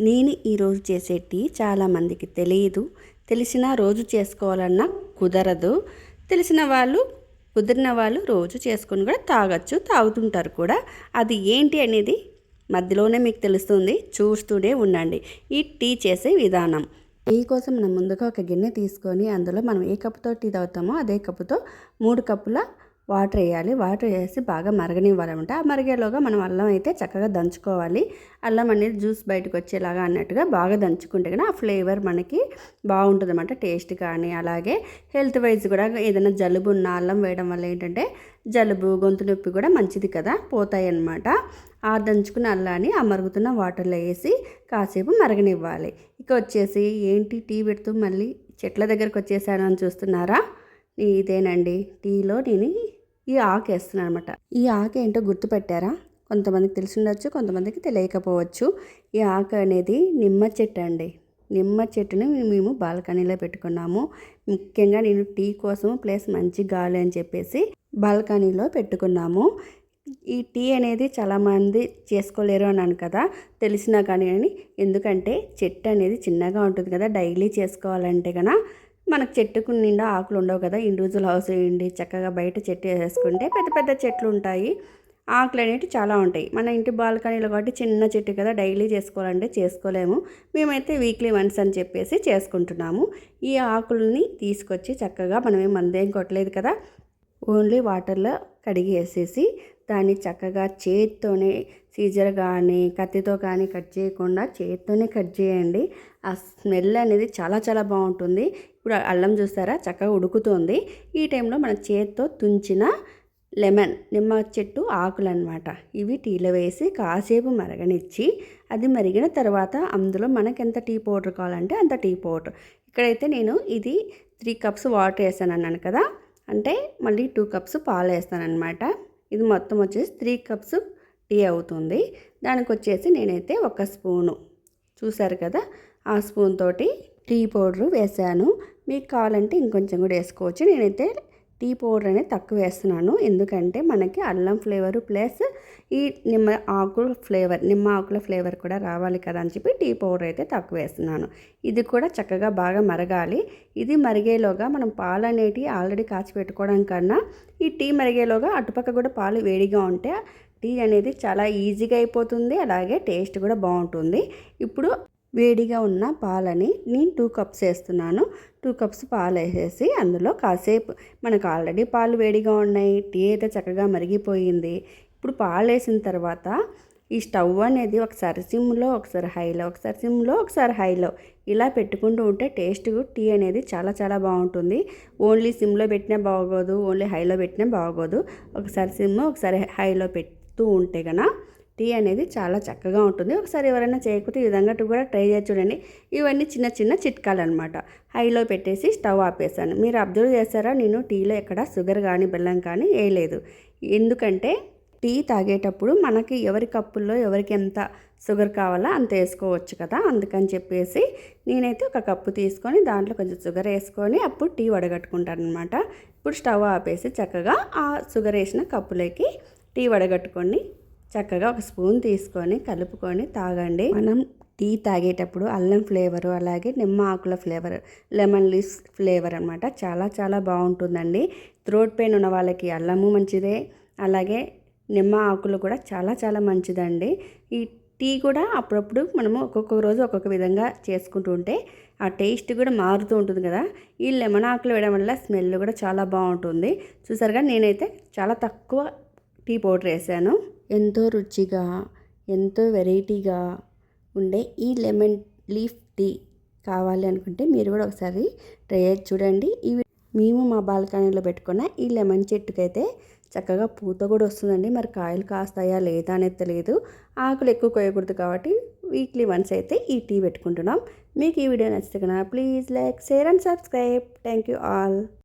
నేను ఈరోజు చేసే టీ చాలామందికి తెలియదు. తెలిసిన రోజు చేసుకోవాలన్నా కుదరదు. తెలిసిన వాళ్ళు కుదిరిన వాళ్ళు రోజు చేసుకొని కూడా తాగొచ్చు తాగుతుంటారు కూడా. అది ఏంటి అనేది మధ్యలోనే మీకు తెలుస్తుంది. చూస్తూనే ఉండండి. ఈ టీ చేసే విధానం. టీ కోసం మనం ముందుగా ఒక గిన్నె తీసుకొని అందులో మనం ఏ కప్పుతో టీ తాగుతామో అదే కప్పుతో మూడు కప్పుల వాటర్ వేయాలి. వాటర్ వేసి బాగా మరగనివ్వాలన్నమాట. ఆ మరిగేలోగా మనం అల్లం అయితే చక్కగా దంచుకోవాలి. అల్లం అనేది జ్యూస్ బయటకు వచ్చేలాగా అన్నట్టుగా బాగా దంచుకుంటే కానీ ఆ ఫ్లేవర్ మనకి బాగుంటుంది అనమాట టేస్ట్ కానీ అలాగే హెల్త్ వైజ్ కూడా ఏదైనా జలుబు ఉన్న అల్లం వేయడం వల్ల ఏంటంటే జలుబు గొంతు నొప్పి కూడా మంచిది కదా పోతాయి అన్నమాట ఆ దంచుకున్న అల్లాన్ని ఆ మరుగుతున్న వాటర్లో వేసి కాసేపు మరగనివ్వాలి. ఇక వచ్చేసి ఏంటి టీ పెడుతూ మళ్ళీ చెట్ల దగ్గరకు వచ్చేసాను అని చూస్తున్నారా? ఇదేనండి. టీలో నేను ఈ ఆకు వేస్తున్నాను అనమాట ఈ ఆకు ఏంటో గుర్తుపెట్టారా? కొంతమందికి తెలిసి ఉండొచ్చు కొంతమందికి తెలియకపోవచ్చు. ఈ ఆకు అనేది నిమ్మ చెట్టు అండి. నిమ్మ చెట్టుని మేము బాల్కనీలో పెట్టుకున్నాము. ముఖ్యంగా నేను టీ కోసం ప్లస్ మంచి గాలి అని చెప్పేసి బాల్కనీలో పెట్టుకున్నాము. ఈ టీ అనేది చాలామంది చేసుకోలేరు అన్నాను కదా తెలిసినా కానీ ఎందుకంటే చెట్టు అనేది చిన్నగా ఉంటుంది కదా డైలీ చేసుకోవాలంటే కన్నా మనకు చెట్టుకు నిండా ఆకులు ఉండవు కదా. ఇండివిజువల్ హౌస్ వేయండి చక్కగా బయట చెట్టు వేసుకుంటే పెద్ద పెద్ద చెట్లు ఉంటాయి. ఆకులు అనేవి చాలా ఉంటాయి. మన ఇంటి బాల్కనీలో కాబట్టి చిన్న చెట్టు కదా. డైలీ చేసుకోవాలంటే చేసుకోలేము. మేమైతే వీక్లీ వన్స్ అని చెప్పేసి చేసుకుంటున్నాము. ఈ ఆకుల్ని తీసుకొచ్చి చక్కగా మనం ఏం మందేం కొట్టలేదు కదా. ఓన్లీ వాటర్లో కడిగి వేసేసి దాన్ని చక్కగా చేత్తోనే సీజర్ కానీ కత్తితో కానీ కట్ చేయకుండా చేత్తోనే కట్ చేయండి. ఆ స్మెల్ అనేది చాలా చాలా బాగుంటుంది. ఇప్పుడు అల్లం చూస్తారా? చక్కగా ఉడుకుతుంది. ఈ టైంలో మన చేత్తో తుంచిన లెమన్ నిమ్మ చెట్టు ఆకులు అనమాట ఇవి టీలో వేసి కాసేపు మరగనిచ్చి అది మరిగిన తర్వాత అందులో మనకి ఎంత టీ పౌడర్ కావాలంటే అంత టీ పౌడర్. ఇక్కడైతే నేను ఇది త్రీ కప్స్ వాటర్ వేసాను అన్నాను కదా? అంటే మళ్ళీ టూ కప్స్ పాలు వేస్తాను అనమాట ఇది మొత్తం వచ్చేసి త్రీ కప్స్ టీ అవుతుంది. దానికి వచ్చేసి నేనైతే ఒక స్పూను. చూసారు కదా? ఆ స్పూన్ తోటి టీ పౌడరు వేసాను. మీకు కావాలంటే ఇంకొంచెం కూడా వేసుకోవచ్చు. నేనైతే టీ పౌడర్ అనేది తక్కువ వేస్తున్నాను. ఎందుకంటే మనకి అల్లం ఫ్లేవర్ ప్లస్ ఈ నిమ్మ ఆకుల ఫ్లేవర్ నిమ్మ ఆకుల ఫ్లేవర్ కూడా రావాలి కదా అని చెప్పి టీ పౌడర్ అయితే తక్కువ వేస్తున్నాను. ఇది కూడా చక్కగా బాగా మరగాలి. ఇది మరిగేలోగా మనం పాలు అనేటివి ఆల్రెడీ కాచి పెట్టుకోవడం కన్నా ఈ టీ మరిగేలోగా అటుపక్క కూడా పాలు వేడిగా ఉంటే టీ అనేది చాలా ఈజీగా అయిపోతుంది. అలాగే టేస్ట్ కూడా బాగుంటుంది. ఇప్పుడు వేడిగా ఉన్న పాలని నేను టూ కప్స్ వేస్తున్నాను. టూ కప్స్ పాలు వేసేసి అందులో కాసేపు మనకు ఆల్రెడీ పాలు వేడిగా ఉన్నాయి టీ అయితే చక్కగా మరిగిపోయింది. ఇప్పుడు పాలు వేసిన తర్వాత ఈ స్టవ్ అనేది ఒకసారి సిమ్లో ఒకసారి హైలో ఒకసారి సిమ్లో ఒకసారి హైలో ఇలా పెట్టుకుంటూ ఉంటే టేస్ట్ టీ అనేది చాలా చాలా బాగుంటుంది. ఓన్లీ సిమ్లో పెట్టినా బాగోదు ఓన్లీ హైలో పెట్టినా బాగోదు. ఒకసారి సిమ్ ఒకసారి హైలో పెడుతూ ఉంటే కనుక టీ అనేది చాలా చక్కగా ఉంటుంది. ఒకసారి ఎవరైనా చేయకపోతే ఈ విధంగా కూడా ట్రై చేసి చూడండి. ఇవన్నీ చిన్న చిన్న చిట్కాలు అనమాట హైలో పెట్టేసి స్టవ్ ఆపేసాను మీరు అబ్జర్వ్ చేస్తారా నేను టీలో ఎక్కడ షుగర్ కానీ బెల్లం కానీ వేయలేదు. ఎందుకంటే టీ తాగేటప్పుడు మనకి ఎవరి కప్పుల్లో ఎవరికి ఎంత షుగర్ కావాలో అంత వేసుకోవచ్చు కదా. అందుకని చెప్పేసి నేనైతే ఒక కప్పు తీసుకొని దాంట్లో కొంచెం షుగర్ వేసుకొని అప్పుడు టీ వడగట్టుకుంటాను అనమాట ఇప్పుడు స్టవ్ ఆపేసి చక్కగా ఆ షుగర్ వేసిన కప్పులోకి టీ వడగట్టుకొని చక్కగా ఒక స్పూన్ తీసుకొని కలుపుకొని తాగండి. మనం టీ తాగేటప్పుడు అల్లం ఫ్లేవరు అలాగే నిమ్మ ఆకుల ఫ్లేవర్ లెమన్ లీఫ్ ఫ్లేవర్ అనమాట చాలా చాలా బాగుంటుందండి. థ్రోట్ పెయిన్ ఉన్న వాళ్ళకి అల్లము మంచిదే అలాగే నిమ్మ ఆకులు కూడా చాలా చాలా మంచిదండి. ఈ టీ కూడా అప్పుడప్పుడు మనము ఒక్కొక్క రోజు ఒక్కొక్క విధంగా చేసుకుంటూ ఉంటే ఆ టేస్ట్ కూడా మారుతూ ఉంటుంది కదా. ఈ లెమన్ ఆకులు వేయడం వల్ల స్మెల్ కూడా చాలా బాగుంటుంది. చూసారుగా నేనైతే చాలా తక్కువ టీ పౌడర్ వేసాను. ఎంతో రుచిగా ఎంతో వెరైటీగా ఉండే ఈ లెమన్ లీఫ్ టీ కావాలి అనుకుంటే మీరు కూడా ఒకసారి ట్రై చేసి చూడండి. ఇవి మేము మా బాల్కనీలో పెట్టుకున్న ఈ లెమన్ చెట్టుకైతే చక్కగా పూత కూడా వస్తుందండి. మరి కాయలు కాస్తాయా లేదా అనేది తెలియదు ఆకులు ఎక్కువ కోయకూడదు కాబట్టి వీక్లీ వన్స్ అయితే ఈ టీ పెట్టుకుంటున్నాం. మీకు ఈ వీడియో నచ్చితే కన్నా please like share and subscribe. Thank you all.